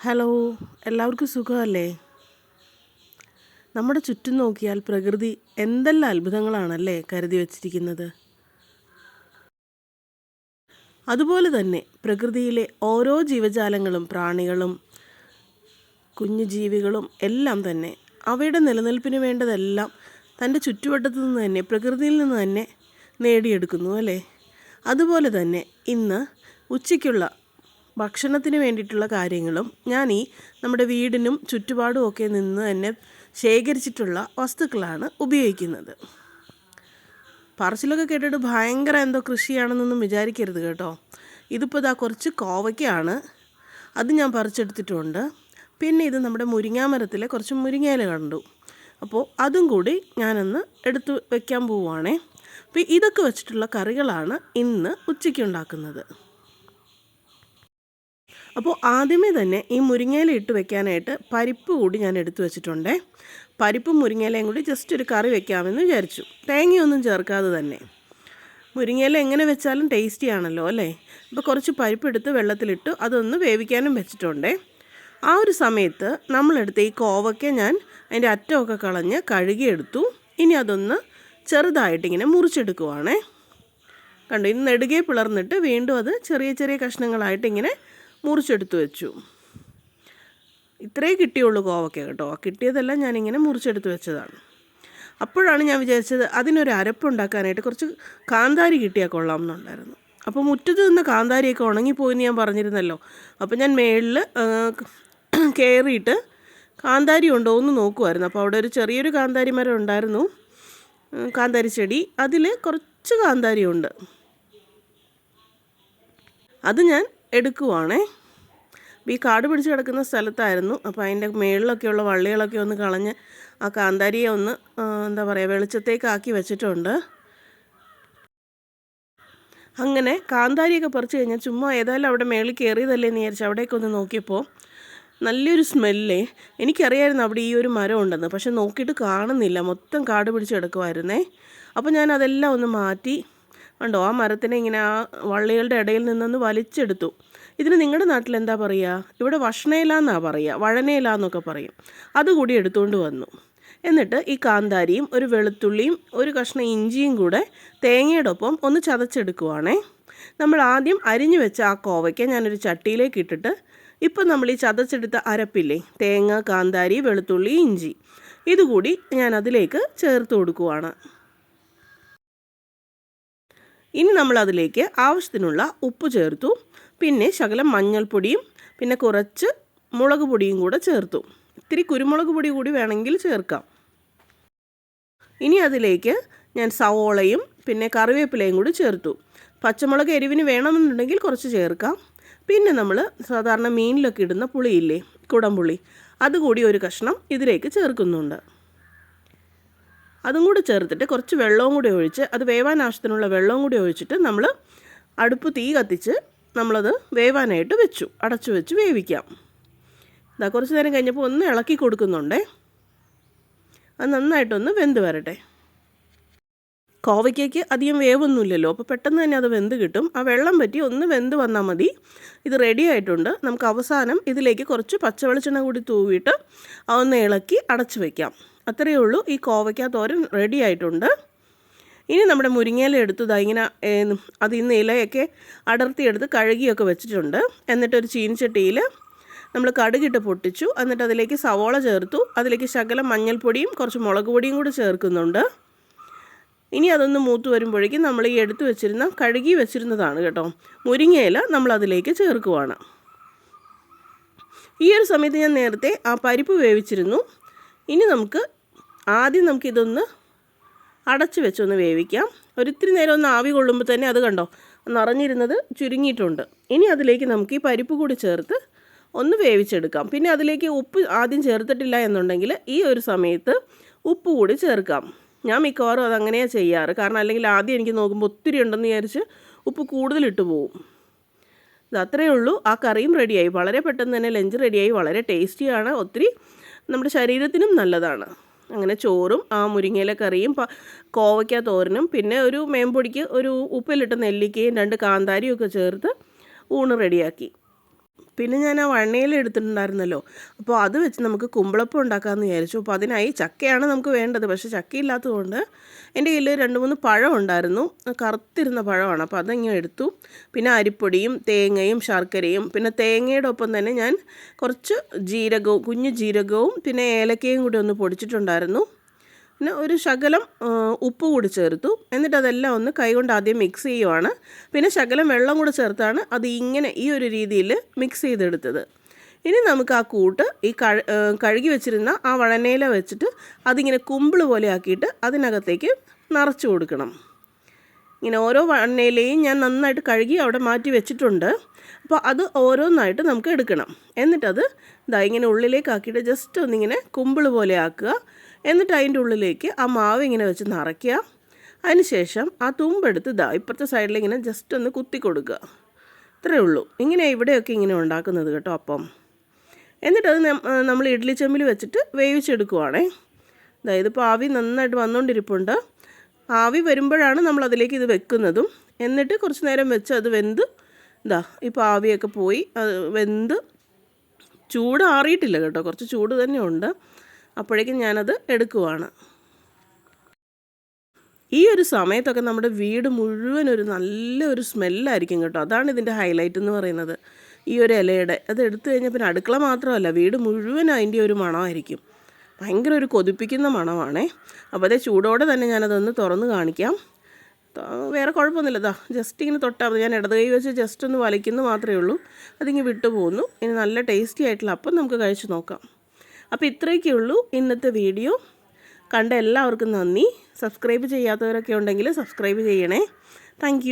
Hello എല്ലാവർക്കും സുഖമല്ലേ? നമ്മുടെ ചുറ്റും നോക്കിയാൽ പ്രകൃതി എന്തെല്ലാം അത്ഭുതങ്ങളാണല്ലേ കരുതി വച്ചിരിക്കുന്നത്? അതുപോലെ തന്നെ പ്രകൃതിയിലെ ഓരോ ജീവജാലങ്ങളും പ്രാണികളും കുഞ്ഞു ജീവികളും എല്ലാം തന്നെ അവയുടെ നിലനിൽപ്പിന് വേണ്ടതെല്ലാം തന്റെ ചുറ്റുവട്ടത്തു നിന്ന് തന്നെ പ്രകൃതിയിൽ നിന്ന് തന്നെ നേടിയെടുക്കുന്നു അല്ലേ? അതുപോലെ തന്നെ ഇന്ന് ഉച്ചയ്ക്കുള്ള ഭക്ഷണത്തിന് വേണ്ടിയിട്ടുള്ള കാര്യങ്ങളും ഞാൻ ഈ നമ്മുടെ വീടിനും ചുറ്റുപാടും ഒക്കെ നിന്ന് തന്നെ ശേഖരിച്ചിട്ടുള്ള വസ്തുക്കളാണ് ഉപയോഗിക്കുന്നത്. പറച്ചിലൊക്കെ കേട്ടിട്ട് ഭയങ്കര എന്തോ കൃഷിയാണെന്നൊന്നും വിചാരിക്കരുത് കേട്ടോ. ഇതിപ്പോൾ ഇതാ കുറച്ച് കോവയ്ക്കാണ്. അത് ഞാൻ പറിച്ചെടുത്തിട്ടുണ്ട്. പിന്നെ ഇത് നമ്മുടെ മുരിങ്ങാമരത്തിലെ കുറച്ച് മുരിങ്ങയില കണ്ടു. അപ്പോൾ അതും കൂടി ഞാനൊന്ന് എടുത്ത് വെക്കാൻ പോവുകയാണേ അപ്പോൾ ഇതൊക്കെ വെച്ചിട്ടുള്ള കറികളാണ് ഇന്ന് ഉച്ചയ്ക്ക് ഉണ്ടാക്കുന്നത്. അപ്പോൾ ആദ്യമേ തന്നെ ഈ മുരിങ്ങയില ഇട്ട് വെക്കാനായിട്ട് പരിപ്പ് കൂടി ഞാൻ എടുത്തു വെച്ചിട്ടുണ്ട്. പരിപ്പും മുരിങ്ങയിലയും കൂടി ജസ്റ്റ് ഒരു കറി വെക്കാമെന്ന് വിചാരിച്ചു. തേങ്ങയൊന്നും ചേർക്കാതെ തന്നെ. മുരിങ്ങയില എങ്ങനെ വെച്ചാലും ടേസ്റ്റി ആണല്ലോ അല്ലേ? അപ്പോൾ കുറച്ച് പരിപ്പ് എടുത്ത് വെള്ളത്തിലിട്ട് അതൊന്ന് വേവിക്കാനും വെച്ചിട്ടുണ്ട്. ആ ഒരു സമയത്ത് നമ്മളെടുത്ത ഈ കോവയ്ക്ക ഞാൻ അതിന്റെ അറ്റമൊക്കെ കളഞ്ഞ് കഴുകിയെടുത്തു. ഇനി അതൊന്ന് ചെറുതായിട്ടിങ്ങനെ മുറിച്ചെടുക്കുവാണേ. കണ്ടു ഇന്ന് നെടുകെ പിളർന്നിട്ട് വീണ്ടും അത് ചെറിയ ചെറിയ കഷ്ണങ്ങളായിട്ട് ഇങ്ങനെ മുറിച്ചെടുത്ത് വെച്ചു. ഇത്രേ കിട്ടിയുള്ളൂ കോവയ്ക്ക കേട്ടോ. കിട്ടിയതെല്ലാം ഞാനിങ്ങനെ മുറിച്ചെടുത്ത് വെച്ചതാണ്. അപ്പോഴാണ് ഞാൻ വിചാരിച്ചത് അതിനൊരു അരപ്പുണ്ടാക്കാനായിട്ട് കുറച്ച് കാന്താരി കിട്ടിയാൽ കൊള്ളാം എന്നുണ്ടായിരുന്നു അപ്പോൾ മുറ്റത്ത് നിന്ന് കാന്താരിയൊക്കെ ഉണങ്ങിപ്പോയെന്ന് ഞാൻ പറഞ്ഞിരുന്നല്ലോ. അപ്പോൾ ഞാൻ മേളിൽ കയറിയിട്ട് കാന്താരി ഉണ്ടോ എന്ന് നോക്കുമായിരുന്നു അപ്പോൾ അവിടെ ഒരു ചെറിയൊരു കാന്താരി മരം ഉണ്ടായിരുന്നു. കാന്താരി ചെടി. അതിൽ കുറച്ച് കാന്താരി ഉണ്ട് അത് ഞാൻ എടുക്കുവാണേ. അപ്പോൾ ഈ കാട് പിടിച്ച് കിടക്കുന്ന സ്ഥലത്തായിരുന്നു. അപ്പോൾ അതിന്റെ മേളിലൊക്കെയുള്ള വള്ളികളൊക്കെ ഒന്ന് കളഞ്ഞ് ആ കാന്താരിയെ ഒന്ന് എന്താ പറയുക വെളിച്ചത്തേക്കാക്കി വെച്ചിട്ടുണ്ട്. അങ്ങനെ കാന്താരിയൊക്കെ പറിച്ചു കഴിഞ്ഞാൽ ചുമ്മാ ഏതായാലും അവിടെ മേളിൽ കയറിയതല്ലേ എന്ന് വിചാരിച്ചു അവിടേക്ക് ഒന്ന് നോക്കിയപ്പോൾ നല്ലൊരു സ്മെല്ലേ. എനിക്കറിയായിരുന്നു അവിടെ ഈ ഒരു മരം ഉണ്ടെന്ന്. പക്ഷെ നോക്കിയിട്ട് കാണുന്നില്ല. മൊത്തം കാട് പിടിച്ച് കിടക്കുമായിരുന്നേ അപ്പോൾ ഞാൻ അതെല്ലാം ഒന്ന് മാറ്റി കണ്ടോ ആ മരത്തിനെ ഇങ്ങനെ ആ വള്ളികളുടെ ഇടയിൽ നിന്നൊന്ന് വലിച്ചെടുത്തു. ഇതിന് നിങ്ങളുടെ നാട്ടിൽ എന്താ പറയുക? ഇവിടെ വഷണയില എന്നാണ് പറയുക വഴനയില എന്നൊക്കെ പറയും. അതുകൂടി എടുത്തുകൊണ്ട് വന്നു. എന്നിട്ട് ഈ കാന്താരിയും ഒരു വെളുത്തുള്ളിയും ഒരു കഷ്ണം ഇഞ്ചിയും കൂടെ തേങ്ങയുടെ ഒപ്പം ഒന്ന് ചതച്ചെടുക്കുവാണേ. നമ്മൾ ആദ്യം അരിഞ്ഞു വെച്ച ആ കോവയ്ക്ക ഞാനൊരു ചട്ടിയിലേക്ക് ഇട്ടിട്ട് ഇപ്പം നമ്മൾ ഈ ചതച്ചെടുത്ത അരപ്പില്ലേ തേങ്ങ കാന്താരി വെളുത്തുള്ളി ഇഞ്ചി ഇതുകൂടി ഞാൻ അതിലേക്ക് ചേർത്ത് കൊടുക്കുവാണ്. ഇനി നമ്മൾ അതിലേക്ക് ആവശ്യത്തിനുള്ള ഉപ്പ് ചേർത്തു. പിന്നെ ശകലം മഞ്ഞൾപ്പൊടിയും പിന്നെ കുറച്ച് മുളക് പൊടിയും കൂടെ ചേർത്തു. ഇത്തിരി കുരുമുളക് പൊടി കൂടി വേണമെങ്കിൽ ചേർക്കാം. ഇനി അതിലേക്ക് ഞാൻ സവോളയും പിന്നെ കറിവേപ്പിലയും കൂടി ചേർത്തു. പച്ചമുളക് എരിവിന് വേണമെന്നുണ്ടെങ്കിൽ കുറച്ച് ചേർക്കാം. പിന്നെ നമ്മൾ സാധാരണ മീനിലൊക്കെ ഇടുന്ന പുളിയില്ലേ കുടംപുളി അതുകൂടി ഒരു കഷ്ണം ഇതിലേക്ക് ചേർക്കുന്നുണ്ട്. അതും കൂടി ചേർത്തിട്ട് കുറച്ച് വെള്ളവും കൂടി ഒഴിച്ച് അത് വേവാൻ ആവശ്യത്തിനുള്ള വെള്ളവും കൂടി ഒഴിച്ചിട്ട് നമ്മൾ അടുപ്പ് തീ കത്തിച്ച് നമ്മളത് വേവാനായിട്ട് വെച്ചു. അടച്ചു വെച്ച് വേവിക്കാം. ഇതാ കുറച്ച് നേരം കഴിഞ്ഞപ്പോൾ ഒന്ന് ഇളക്കി കൊടുക്കുന്നുണ്ടേ. അത് നന്നായിട്ടൊന്ന് വെന്ത് വരട്ടെ. കോവയ്ക്കേക്ക് അധികം വേവൊന്നുമില്ലല്ലോ. അപ്പോൾ പെട്ടെന്ന് തന്നെ അത് വെന്ത് കിട്ടും. ആ വെള്ളം പറ്റി ഒന്ന് വെന്ത് വന്നാൽ മതി. ഇത് റെഡി ആയിട്ടുണ്ട്. നമുക്ക് അവസാനം ഇതിലേക്ക് കുറച്ച് പച്ചവെളിച്ചെണ്ണ കൂടി തൂവിയിട്ട് അതൊന്ന് ഇളക്കി അടച്ചു വയ്ക്കാം അത്രയേ ഉള്ളൂ. ഈ കോവയ്ക്ക തോരൻ റെഡി ആയിട്ടുണ്ട്. ഇനി നമ്മുടെ മുരിങ്ങയില എടുത്തത് ഇങ്ങനെ അത് ഇന്ന് ഇലയൊക്കെ അടർത്തിയെടുത്ത് കഴുകിയൊക്കെ വെച്ചിട്ടുണ്ട്. എന്നിട്ടൊരു ചീനിച്ചട്ടിയിൽ നമ്മൾ കടുകിട്ട് പൊട്ടിച്ചു. എന്നിട്ട് അതിലേക്ക് സവോള ചേർത്തു. അതിലേക്ക് ശകലം മഞ്ഞൾപ്പൊടിയും കുറച്ച് മുളക് പൊടിയും കൂടി ചേർക്കുന്നുണ്ട്. ഇനി അതൊന്ന് മൂത്ത് വരുമ്പോഴേക്കും നമ്മൾ ഈ എടുത്തു വെച്ചിരുന്ന കഴുകി വെച്ചിരുന്നതാണ് കേട്ടോ. മുരിങ്ങയില നമ്മൾ അതിലേക്ക് ചേർക്കുവാണ്. ഈ ഒരു സമയത്ത് ഞാൻ നേരത്തെ ആ പരിപ്പ് വേവിച്ചിരുന്നു. ഇനി നമുക്ക് ആദ്യം നമുക്കിതൊന്ന് അടച്ച് വെച്ചൊന്ന് വേവിക്കാം. ഒരിത്തിരി നേരം ഒന്ന് ആവി കൊള്ളുമ്പോൾ തന്നെ അത് കണ്ടോ? നിറഞ്ഞിരുന്നത് ചുരുങ്ങിയിട്ടുണ്ട്. ഇനി അതിലേക്ക് നമുക്ക് ഈ പരിപ്പ് കൂടി ചേർത്ത് ഒന്ന് വേവിച്ചെടുക്കാം. പിന്നെ അതിലേക്ക് ഉപ്പ് ആദ്യം ചേർത്തിട്ടില്ല എന്നുണ്ടെങ്കിൽ ഈ ഒരു സമയത്ത് ഉപ്പ് കൂടി ചേർക്കാം. ഞാൻ മിക്കവാറും അതങ്ങനെയാണ് ചെയ്യാറ്. കാരണം അല്ലെങ്കിൽ ആദ്യം എനിക്ക് നോക്കുമ്പോൾ ഒത്തിരി ഉണ്ടെന്ന് വിചാരിച്ച് ഉപ്പ് കൂടുതലിട്ട് പോവും. ഇത് അത്രയേ ഉള്ളൂ. ആ കറിയും റെഡിയായി വളരെ പെട്ടെന്ന് തന്നെ ലഞ്ച് റെഡിയായി വളരെ ടേസ്റ്റിയാണ് ഒത്തിരി നമ്മുടെ ശരീരത്തിനും നല്ലതാണ്. അങ്ങനെ ചോറും ആ മുരിങ്ങയില കറിയും കോവയ്ക്ക തോരനും പിന്നെ ഒരു മേമ്പൊടിക്ക് ഒരു ഉപ്പിലിട്ട നെല്ലിക്കയും രണ്ട് കാന്താരിയും ഒക്കെ ചേർത്ത് ഊണ് റെഡിയാക്കി. പിന്നെ ഞാൻ ആ വണ്ണയിൽ എടുത്തിട്ടുണ്ടായിരുന്നല്ലോ. അപ്പോൾ അത് വെച്ച് നമുക്ക് കുമ്പളപ്പം ഉണ്ടാക്കാമെന്ന് വിചാരിച്ചു. അപ്പോൾ അതിനായി ചക്കയാണ് നമുക്ക് വേണ്ടത്. പക്ഷേ ചക്കയില്ലാത്തതുകൊണ്ട് എന്റെ കയ്യിൽ രണ്ട് മൂന്ന് പഴം ഉണ്ടായിരുന്നു. കറുത്തിരുന്ന പഴമാണ്. അപ്പോൾ അതങ്ങനെ എടുത്തു. പിന്നെ അരിപ്പൊടിയും തേങ്ങയും ശർക്കരയും. പിന്നെ തേങ്ങയുടെ ഒപ്പം തന്നെ ഞാൻ കുറച്ച് ജീരകവും കുഞ്ഞു ജീരകവും പിന്നെ ഏലക്കയും കൂടി ഒന്ന് പൊടിച്ചിട്ടുണ്ടായിരുന്നു. പിന്നെ ഒരു ശകലം ഉപ്പ് കൂടി ചേർത്തു. എന്നിട്ട് അതെല്ലാം ഒന്ന് കൈകൊണ്ട് ആദ്യം മിക്സ് ചെയ്യുവാണ്. പിന്നെ ശകലം വെള്ളം കൂടി ചേർത്താണ് അത് ഇങ്ങനെ ഈ ഒരു രീതിയിൽ മിക്സ് ചെയ്തെടുത്തത്. ഇനി നമുക്ക് ആ കൂട്ട് ഈ കഴുകി വെച്ചിരുന്ന ആ വഴനയില വെച്ചിട്ട് അതിങ്ങനെ കുമ്പിൾ പോലെ ആക്കിയിട്ട് അതിനകത്തേക്ക് നിറച്ചു കൊടുക്കണം. ഇങ്ങനെ ഓരോ വണ്ണയിലെയും ഞാൻ നന്നായിട്ട് കഴുകി അവിടെ മാറ്റി വെച്ചിട്ടുണ്ട്. അപ്പോൾ അത് ഓരോന്നായിട്ട് നമുക്ക് എടുക്കണം. എന്നിട്ടത് ഇതാ ഇങ്ങനെ ഉള്ളിലേക്കാക്കിയിട്ട് ജസ്റ്റ് ഒന്നിങ്ങനെ കുമ്പിൾ പോലെ ആക്കുക. എന്നിട്ട് അതിന്റെ ഉള്ളിലേക്ക് ആ മാവ് ഇങ്ങനെ വെച്ച് നിറയ്ക്കുക. അതിനുശേഷം ആ തുമ്പെടുത്ത് ഇതാ ഇപ്പുറത്തെ സൈഡിൽ ഇങ്ങനെ ജസ്റ്റ് ഒന്ന് കുത്തി കൊടുക്കുക. ഇത്രയേ ഉള്ളൂ. ഇങ്ങനെ ഇവിടെയൊക്കെ ഇങ്ങനെ ഉണ്ടാക്കുന്നത് കേട്ടോ അപ്പം. എന്നിട്ടത് നമ്മൾ ഇഡ്ഡലി ചെമ്പിൽ വെച്ചിട്ട് വേവിച്ചെടുക്കുവാണേ. അതായത് ഇപ്പോൾ ആവി നന്നായിട്ട് വന്നുകൊണ്ടിരിപ്പുണ്ട് ആവി വരുമ്പോഴാണ് നമ്മൾ അതിലേക്ക് ഇത് വെക്കുന്നതും. എന്നിട്ട് കുറച്ച് നേരം വെച്ച് അത് വെന്ത് ഇതാ ഇപ്പോൾ ആവിയൊക്കെ പോയി അത് വെന്ത് ചൂട് ആറിയിട്ടില്ല കേട്ടോ. കുറച്ച് ചൂട് തന്നെ ഉണ്ട് അപ്പോഴേക്കും ഞാനത് എടുക്കുവാണ്. ഈ ഒരു സമയത്തൊക്കെ നമ്മുടെ വീട് മുഴുവൻ ഒരു നല്ല ഒരു സ്മെല്ലായിരിക്കും കേട്ടോ. അതാണ് ഇതിന്റെ ഹൈലൈറ്റ് എന്ന് പറയുന്നത്. ഈ ഒരു ഇലയുടെ അത് എടുത്തു കഴിഞ്ഞാൽ പിന്നെ അടുക്കള മാത്രമല്ല വീട് മുഴുവൻ അതിന്റെ ഒരു മണമായിരിക്കും. ഭയങ്കര ഒരു കൊതിപ്പിക്കുന്ന മണമാണേ. അപ്പോൾ അതേ ചൂടോടെ തന്നെ ഞാനതൊന്ന് തുറന്ന് കാണിക്കാം. വേറെ കുഴപ്പമൊന്നുമില്ല. ഇതാ ജസ്റ്റ് ഇങ്ങനെ തൊട്ടാൽ മതി. ഞാൻ ഇടത് കൈ വെച്ച് ജസ്റ്റ് ഒന്ന് വലിക്കുന്നു മാത്രമേ ഉള്ളൂ. അതിങ്ങനെ വിട്ടു പോകുന്നു ഇനി നല്ല ടേസ്റ്റി ആയിട്ടുള്ള അപ്പം നമുക്ക് കഴിച്ച് നോക്കാം. അപ്പോൾ ഇത്രയൊക്കെ ഉള്ളൂ ഇന്നത്തെ വീഡിയോ. കണ്ട എല്ലാവർക്കും നന്ദി. സബ്സ്ക്രൈബ് ചെയ്യാത്തവരൊക്കെ ഉണ്ടെങ്കിൽ സബ്സ്ക്രൈബ് ചെയ്യണേ. താങ്ക്